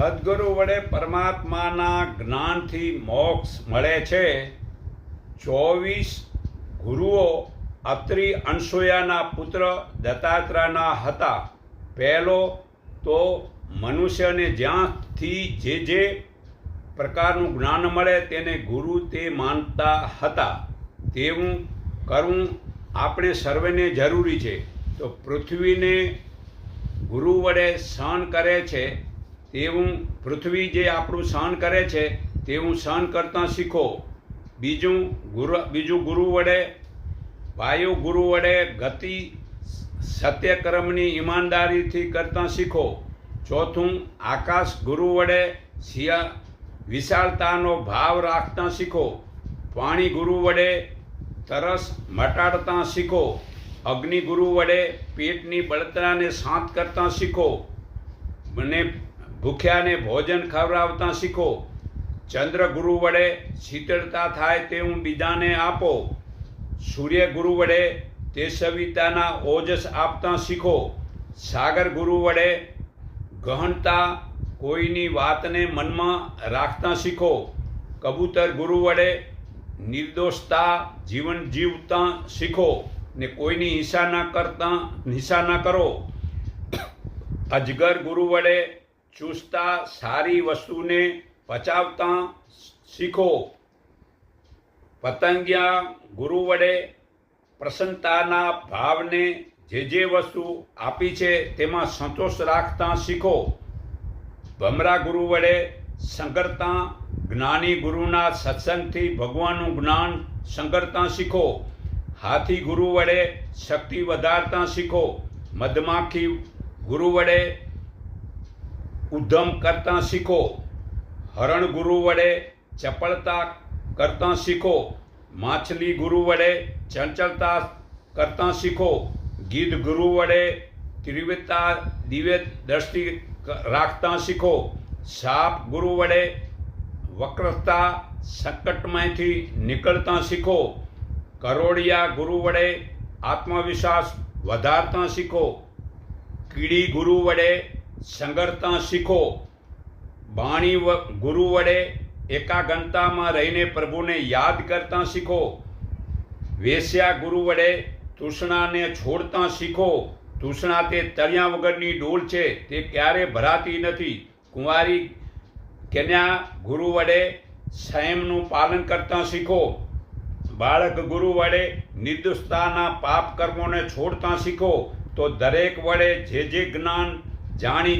સદગુરુ વડે પરમાત્માના જ્ઞાનથી મોક્ષ મળે છે. ચોવીસ ગુરુઓ અત્રિ અનસૂયાના પુત્ર દત્તાત્રાના હતા. પહેલો તો મનુષ્યને જ્યાંથી જે જે પ્રકારનું જ્ઞાન મળે તેને ગુરુ તે માનતા હતા. તેવું કરવું આપણે સર્વેને જરૂરી છે. તો પૃથ્વીને ગુરુ વડે સહન કરે છે. તેવું પૃથ્વી જે આપણું સહન કરે છે, તેવું સહન કરતાં શીખો. બીજું ગુરુ બીજું ગુરુ વડે, વાયુ ગુરુ વડે ગતિ સત્યક્રમની ઈમાનદારીથી કરતાં શીખો. ચોથું, આકાશ ગુરુ વડે શિયા, વિશાળતાનો ભાવ રાખતા શીખો. પાણી ગુરુ વડે તરસ મટાડતા શીખો. અગ્નિ ગુરુ વડે પેટની બળતરાને શાંત કરતાં શીખો. મને ભૂખ્યાને ભોજન ખવડાવતા શીખો. ચંદ્ર ગુરુ વડે શીતળતા થાય તેવું બીજાને આપો. સૂર્ય ગુરુ વડે સવિતાના ઓજસ આપતા શીખો. સાગર ગુરુ વડે ગહનતા કોઈની વાતને મનમાં રાખતા શીખો. કબૂતર ગુરુ વડે નિર્દોષતા જીવન જીવતા શીખો ને કોઈની હિંસા ના કરતા, હિંસા ના કરો. અજગર ગુરુ વડે ચૂસતા સારી વસ્તુને પચાવતા શીખો. પતંગિયા ગુરુ વડે પ્રસન્નતાના ભાવને જે જે વસ્તુ આપી છે તેમાં સંતોષ રાખતા શીખો. ભમરા ગુરુ વડે સંકરતા જ્ઞાની ગુરુના સત્સંગથી ભગવાનનું જ્ઞાન સંકરતા શીખો. હાથી ગુરુ વડે શક્તિ વધારતા શીખો. મધમાખી ગુરુ વડે ઉદ્ધમ કરતા શીખો. હરણ ગુરુ વડે ચપળતા કરતા શીખો. માછલી ગુરુ વડે ચંચળતા કરતા શીખો. ગીધ ગુરુ વડે ત્રિવતા દિવ્ય દ્રષ્ટિ રાખતા શીખો. સાપ ગુરુ વડે વક્રતા સંકટમાંથી નીકળતા શીખો. કરોડિયા ગુરુ વડે આત્મવિશ્વાસ વધારતા શીખો. કીડી ગુરુ વડે સંગરતા શીખો. બાણી ગુરુ વડે એકાગ્રતામાં રહીને પ્રભુને યાદ કરતા શીખો. વેશ્યા ગુરુ વડે તૃષ્ણાને છોડતા શીખો. તૃષ્ણા તે તળિયા વગરની ડોલ છે, તે ક્યારે ભરાતી નથી. કુંવારી કન્યા ગુરુ વડે સંયમનું પાલન કરતા શીખો. બાળક ગુરુ વડે નિર્દુષ્તાના પાપ કર્મોને છોડતા શીખો. તો દરેક વડે જે જે જ્ઞાન Johnny.